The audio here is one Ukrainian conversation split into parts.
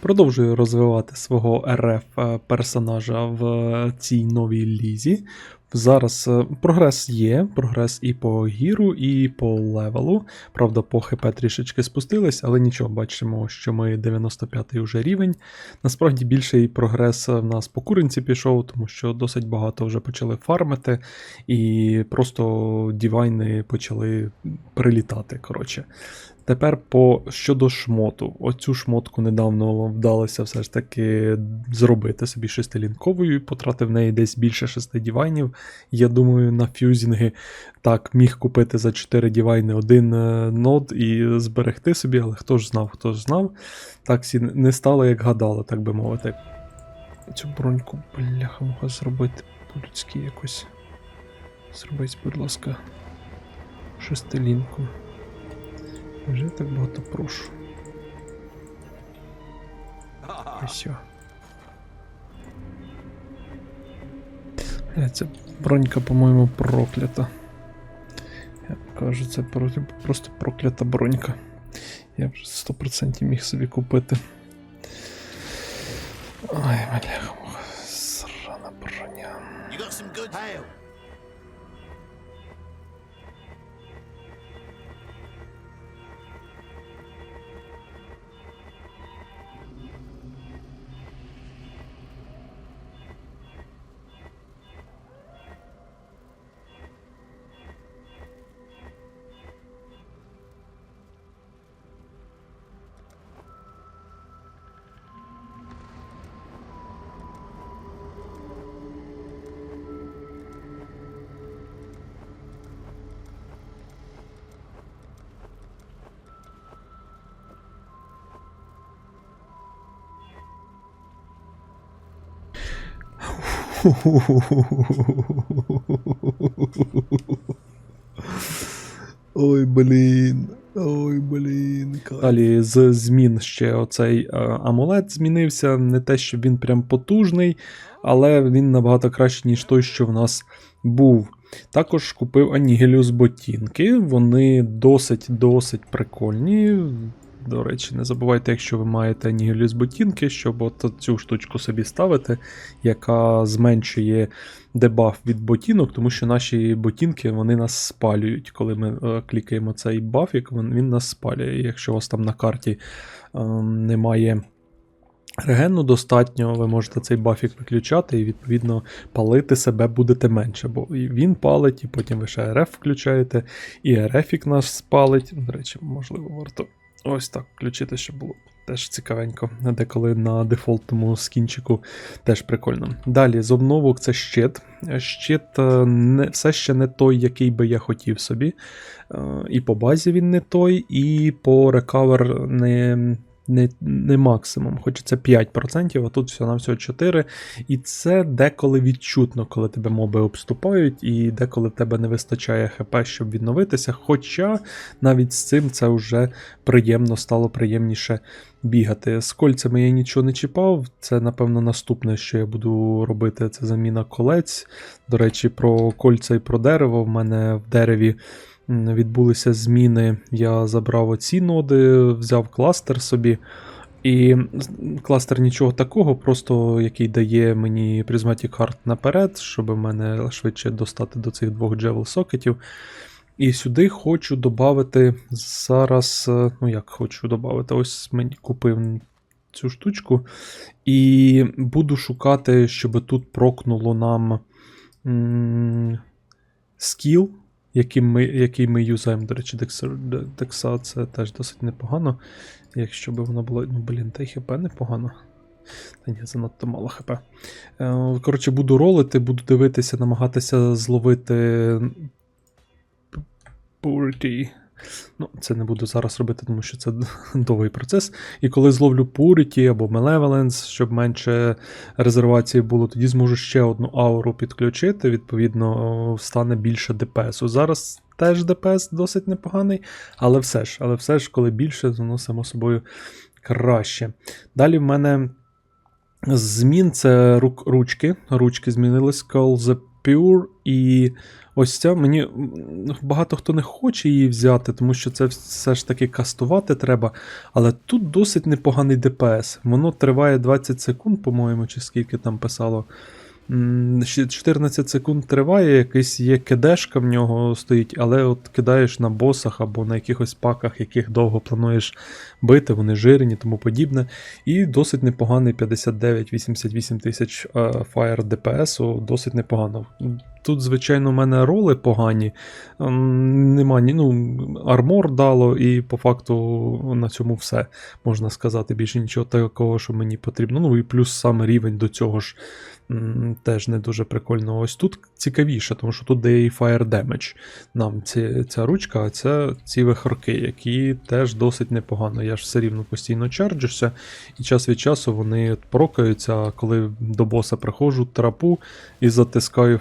Продовжую розвивати свого РФ е, персонажа в цій новій лізі. Зараз е, прогрес є, прогрес і по гіру, і по левелу. Правда, по ХП трішечки спустились, але нічого, бачимо, що ми 95-й уже рівень. Насправді більший прогрес в нас по куринці пішов, тому що досить багато вже почали фармити, і просто дівайни почали прилітати. коротше. Тепер по щодо шмоту. Оцю шмотку недавно вдалося все ж таки зробити собі шестилінковою, потратив в неї десь більше шести дівайнів. Я думаю, на фюзінги так міг купити за 4 дівайни один е, нод і зберегти собі, але хто ж знав, хто ж знав. Так не стало, як гадало, так би мовити. Цю броньку, бляха, мога зробити по-людськи якось. Зробіть, будь ласка, шестилінку. Вже так багато прошу. Ось. все. Бля, ця бронька, по-моєму, проклята. Я кажу, це про- просто проклята бронька. Я б 100% міг собі купити. Ой, бляха, Ой, блін. Ой, блін. Далі з змін ще оцей е, амулет змінився. Не те, що він прям потужний, але він набагато кращий, ніж той, що в нас був. Також купив Анігеліус ботинки. Вони досить-досить прикольні. До речі, не забувайте, якщо ви маєте Анігеліус ботинки, щоб от цю штучку собі ставити, яка зменшує дебаф від ботинок, тому що наші ботинки вони нас спалюють. Коли ми е, клікаємо цей бафік, він, він нас спалює. Якщо у вас там на карті е, немає регену достатньо, ви можете цей бафік виключати і, відповідно, палити себе будете менше. Бо він палить, і потім ви ще РФ включаєте, і РФік нас спалить. До речі, можливо, варто ось так включити, щоб було. Теж цікавенько, деколи на дефолтному скінчику теж прикольно. Далі з обновок це щит. Щит е, не, все ще не той, який би я хотів собі. Е, І по базі він не той, і по рекавер не, не, не максимум. Хоч це 5%, а тут все на всього 4%. І це деколи відчутно, коли тебе моби обступають, і деколи в тебе не вистачає ХП, щоб відновитися. Хоча навіть з цим це вже приємно стало приємніше бігати. З кольцями я нічого не чіпав. Це, напевно, наступне, що я буду робити, це заміна колець. До речі, про кольця і про дерево. В мене в дереві відбулися зміни. Я забрав оці ноди, взяв кластер собі. І кластер нічого такого, просто який дає мені Prismatic Heart наперед, щоб мене швидше достати до цих двох джевел сокетів. І сюди хочу додати зараз. е, Ну, як хочу додати, ось мені купив цю штучку. І буду шукати, щоб тут прокнуло нам скіл, який ми, який ми юзаємо. До речі, декса, це теж досить непогано. Якщо б воно було. Ну, блін, та й хп непогано. Та ні, занадто мало хп. Е, Коротше, буду ролити, буду дивитися, намагатися зловити Purity. Ну, це не буду зараз робити, тому що це довгий процес. І коли зловлю Purity або Malevolence, щоб менше резервації було, тоді зможу ще одну ауру підключити. Відповідно, стане більше ДПСу. Зараз теж ДПС досить непоганий, але все ж, але все ж, коли більше, воно само собою краще. Далі в мене змін це ручки. Ручки змінились Call the Pure і Ось ця мені багато хто не хоче її взяти, тому що це все ж таки кастувати треба. Але тут досить непоганий ДПС. Воно триває 20 секунд, по-моєму, чи скільки там писало. 14 секунд триває, якийсь є кедешка в нього стоїть, але от кидаєш на босах або на якихось паках, яких довго плануєш бити, вони жирні, тому подібне. І досить непоганий 59-88 тисяч е, Fire DPS, досить непогано. Тут, звичайно, у мене роли погані. Нема ні, ну, армор дало, і по факту на цьому все можна сказати. Більше нічого такого, що мені потрібно. Ну і плюс саме рівень до цього ж теж не дуже прикольно. Ось тут цікавіше, тому що тут дає і Fire Damage нам ці, ця ручка, а це ці вихорки, які теж досить непогано. Я ж все рівно постійно чарджуся, і час від часу вони прокаються, коли до боса приходжу, трапу і затискаю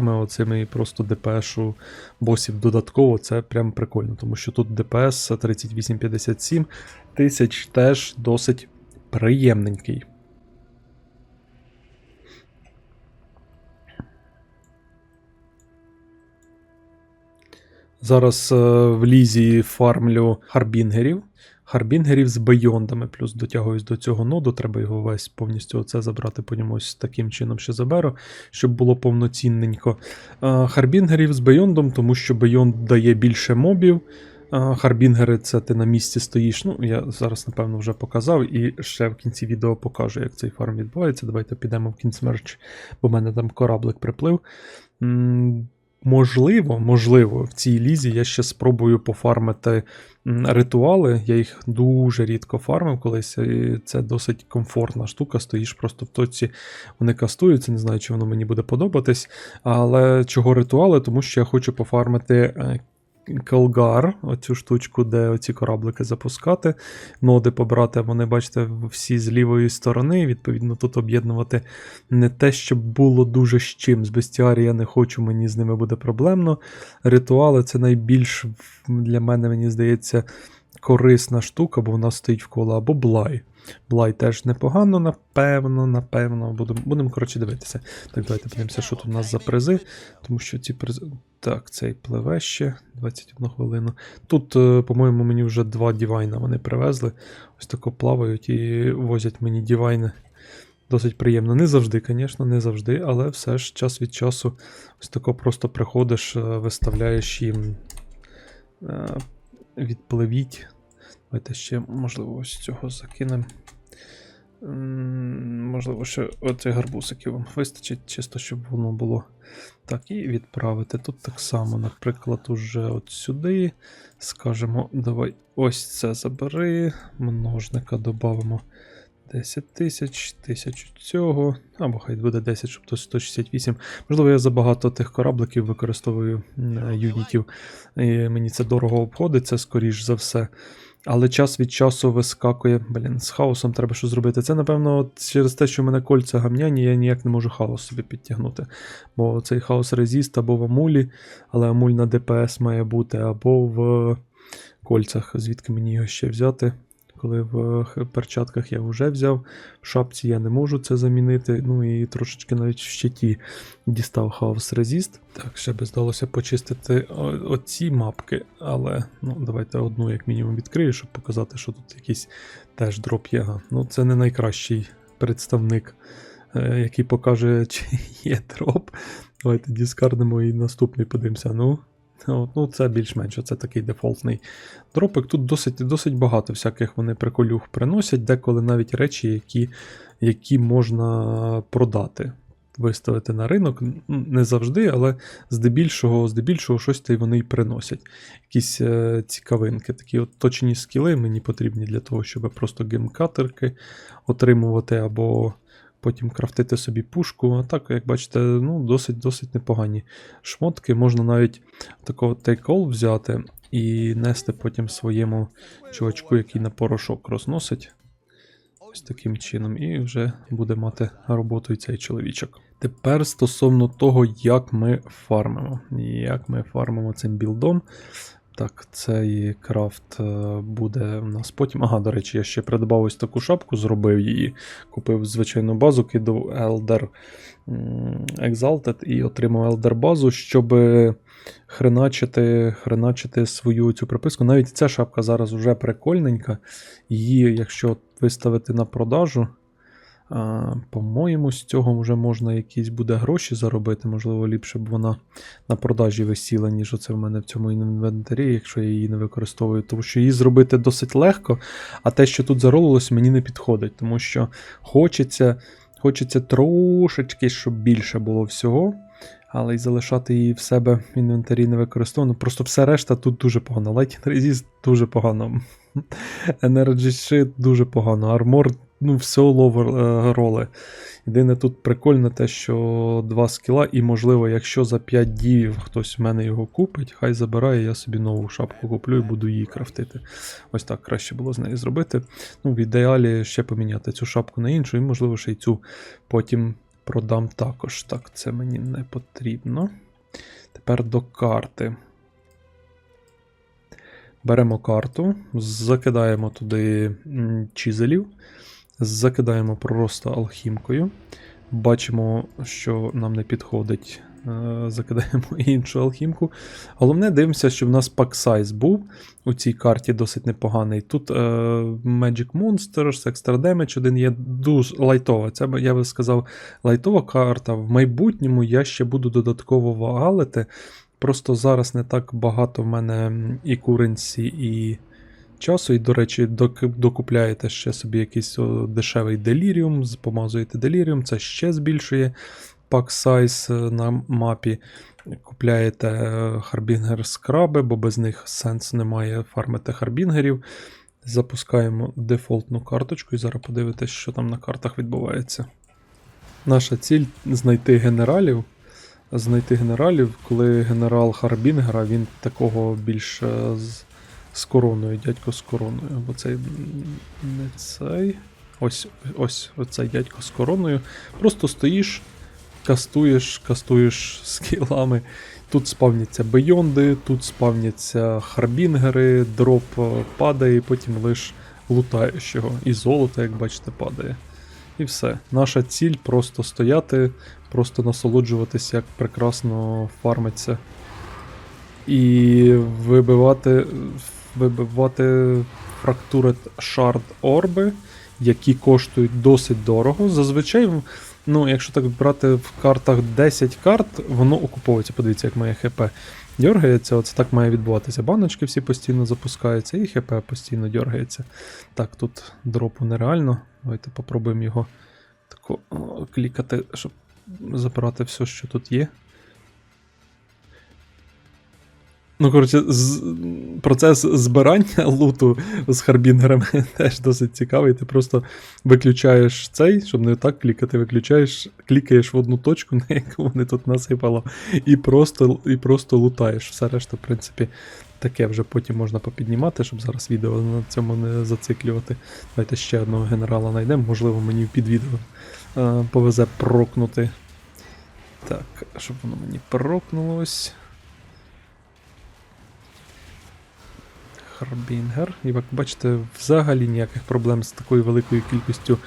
фаєрками оцими і просто ДПШу босів додатково, це прям прикольно, тому що тут ДПС 3857 тисяч теж досить приємненький. Зараз е, в лізі фармлю харбінгерів. Харбінгерів з бейондами, плюс дотягуюсь до цього ноду, треба його весь повністю оце забрати, по ньому таким чином ще заберу, щоб було повноцінненько. Харбінгерів з бейондом, тому що бейонд дає більше мобів. Харбінгери це ти на місці стоїш. Ну, я зараз, напевно, вже показав, і ще в кінці відео покажу, як цей фарм відбувається. Давайте підемо в кінцмерч, бо в мене там кораблик приплив. Можливо, можливо, в цій лізі я ще спробую пофармити ритуали. Я їх дуже рідко фармив колись, і це досить комфортна штука. Стоїш просто в точці, вони кастуються, не знаю, чи воно мені буде подобатись. Але чого ритуали? Тому що я хочу пофармити Келгар, оцю штучку, де оці кораблики запускати, ноди побрати. Вони, бачите, всі з лівої сторони. Відповідно, тут об'єднувати не те, щоб було дуже з чим. З бестіарі я не хочу, мені з ними буде проблемно. Ритуали це найбільш для мене, мені здається, корисна штука, бо вона стоїть вколо або блай. Блай теж непогано, напевно, напевно. Будемо, будемо коротше, дивитися. Так, давайте подивимося, що тут у нас за призи. Тому що ці призи. Так, цей пливе ще 21 хвилину. Тут, е, по-моєму, мені вже два дівайна вони привезли. Ось тако плавають і возять мені дівайни. Досить приємно. Не завжди, звісно, не завжди, але все ж час від часу ось тако просто приходиш, е, виставляєш їм е, відпливіть. Давайте ще, можливо, ось цього закинемо. Можливо, ще оцих гарбусиків вам вистачить, чисто, щоб воно було. Так, і відправити. Тут так само, наприклад, уже от сюди. Скажемо, давай ось це забери. Множника додамо 10 тисяч, тисячу цього. Або хай буде 10, щоб то 168. Можливо, я забагато тих корабликів використовую юнітів. І мені це дорого обходиться, скоріш за все. Але час від часу вискакує. Блін, з хаосом треба щось зробити. Це, напевно, через те, що в мене кольця гамняні, я ніяк не можу хаос собі підтягнути. Бо цей хаос резіст або в амулі, але амуль на ДПС має бути, або в кольцях, звідки мені його ще взяти. Коли в перчатках я вже взяв, в шапці я не можу це замінити. Ну і трошечки навіть в щиті дістав хаос резіст. Так, ще би здалося почистити оці мапки, але ну, давайте одну як мінімум відкрию, щоб показати, що тут якийсь теж дроп є. Ну, це не найкращий представник, е, який покаже, чи є дроп. Давайте діскардимо і наступний подивимося. Ну, ну це більш-менш це такий дефолтний дропик. Тут досить досить багато всяких вони приколюх приносять, деколи навіть речі, які, які можна продати. Виставити на ринок не завжди, але здебільшого, здебільшого щось й вони й приносять. Якісь е, цікавинки, такі от точні скіли мені потрібні для того, щоб просто геймкатерки отримувати або потім крафтити собі пушку. А так, як бачите, ну, досить досить непогані шмотки. Можна навіть такого тейкол взяти і нести потім своєму чувачку, який на порошок розносить. Ось таким чином, і вже буде мати роботу і цей чоловічок. Тепер стосовно того, як ми фармимо. Як ми фармимо цим білдом. Так, цей крафт е, буде у нас потім. Ага, до речі, я ще придбав ось таку шапку, зробив її. Купив звичайну базу, кидав Elder Exalted і отримав Elder базу, щоб хреначити, хреначити свою цю приписку. Навіть ця шапка зараз вже прикольненька. Її, якщо виставити на продажу, по-моєму, з цього вже можна якісь буде гроші заробити. Можливо, ліпше б вона на продажі висіла, ніж оце в мене в цьому інвентарі, якщо я її не використовую. Тому що її зробити досить легко, а те, що тут заролилось, мені не підходить, тому що хочеться, хочеться трошечки, щоб більше було всього. Але й залишати її в себе в інвентарі не використовано. Просто все решта тут дуже погано. Lighting Resist дуже погано. Energy Shield дуже погано. Армор, ну, все ловер е. Єдине тут прикольно те, що два скіла, і, можливо, якщо за 5 дів хтось в мене його купить, хай забирає, я собі нову шапку куплю і буду її крафтити. Ось так краще було з нею зробити. Ну, в ідеалі ще поміняти цю шапку на іншу, і, можливо, ще й цю потім продам також. Так, це мені не потрібно. Тепер до карти. Беремо карту, закидаємо туди м, чизелів, закидаємо просто алхімкою. Бачимо, що нам не підходить. е, Закидаємо іншу алхімку. Головне, дивимося, що в нас пак сайз був у цій карті досить непоганий. Тут е, Magic Monsters, Extra Damage один є дуже лайтова. Це я би сказав, лайтова карта. В майбутньому я ще буду додатково вагалити. Просто зараз не так багато в мене і куренсі, і часу. І, до речі, док- докупляєте ще собі якийсь дешевий деліріум, помазуєте деліріум, це ще збільшує пак сайз е, на мапі. Купляєте харбінгер скраби, бо без них сенсу немає фармити харбінгерів. Запускаємо дефолтну карточку і зараз подивитесь, що там на картах відбувається. Наша ціль знайти генералів. Знайти генералів, коли генерал Харбінгера, він такого більш е, з, короною, дядько з короною. Бо цей не цей. Ось ось оцей дядько з короною. Просто стоїш, кастуєш, кастуєш скілами. Тут спавняться бейонди, тут спавняться харбінгери, дроп падає, і потім лиш лутаєш його. І золото, як бачите, падає. І все. Наша ціль просто стояти, просто насолоджуватись, як прекрасно фармиться. І вибивати, вибивати фрактури шард орби, які коштують досить дорого. Зазвичай, ну, якщо так брати в картах 10 карт, воно окуповується. Подивіться, як моє ХП дергається. Оце так має відбуватися. Баночки всі постійно запускаються, і ХП постійно дергається. Так, тут дропу нереально. Давайте попробуємо його тако клікати, щоб забрати все, що тут є. Ну, коротше, з... процес збирання луту з харбінгерами теж досить цікавий. Ти просто виключаєш цей, щоб не так клікати, виключаєш, клікаєш в одну точку, на яку вони тут насипало, і просто, і просто лутаєш. Все решта, в принципі, таке вже потім можна попіднімати, щоб зараз відео на цьому не зациклювати. Давайте ще одного генерала знайдемо, можливо, мені під відео повезе прокнути. Так, щоб воно мені прокнулось. Харбінгер. І як бачите, взагалі ніяких проблем з такою великою кількістю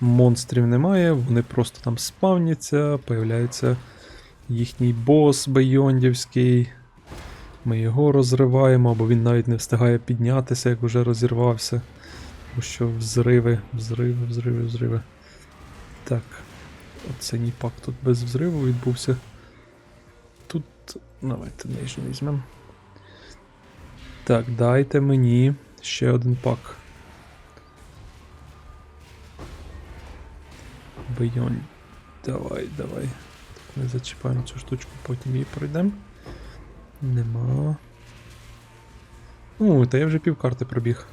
монстрів немає. Вони просто там спавняться, появляється їхній бос бейондівський. Ми його розриваємо, бо він навіть не встигає піднятися, як вже розірвався. Тому що взриви, взриви, взриви, взриви. Так. Оце пак тут без взриву відбувся. Тут. Давайте нижній візьмемо. Так, дайте мені ще один пак. Бейон. Давай, давай. Так, ми зачіпаємо цю штучку, потім її пройдемо. Нема. Ну, та я вже півкарти пробіг.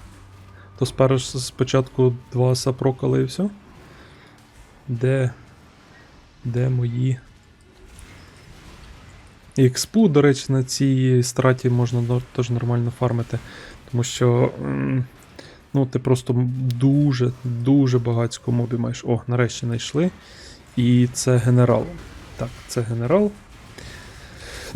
То спершу спочатку два сапрокали і все. Де. Де мої. І експу, до речі, на цій страті можна теж нормально фармити. Тому що. Ну, ти просто дуже, дуже багатько мобі маєш. О, нарешті знайшли. І це генерал. Так, це генерал.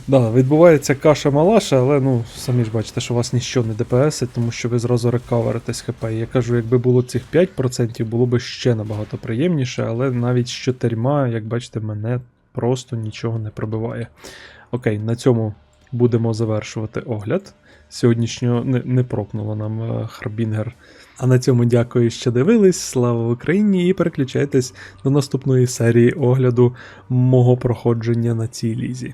Да, відбувається каша-малаша, але ну, самі ж бачите, що вас ніщо не ДПСить, тому що ви зразу рекаверитесь ХП. Я кажу, якби було цих 5%, було б ще набагато приємніше, але навіть з чотирма, як бачите, мене просто нічого не пробиває. Окей, на цьому будемо завершувати огляд. Сьогоднішнього не, не прокнуло нам е, Харбінгер. А на цьому дякую, що дивились. Слава Україні! І переключайтесь до наступної серії огляду мого проходження на цій лізі.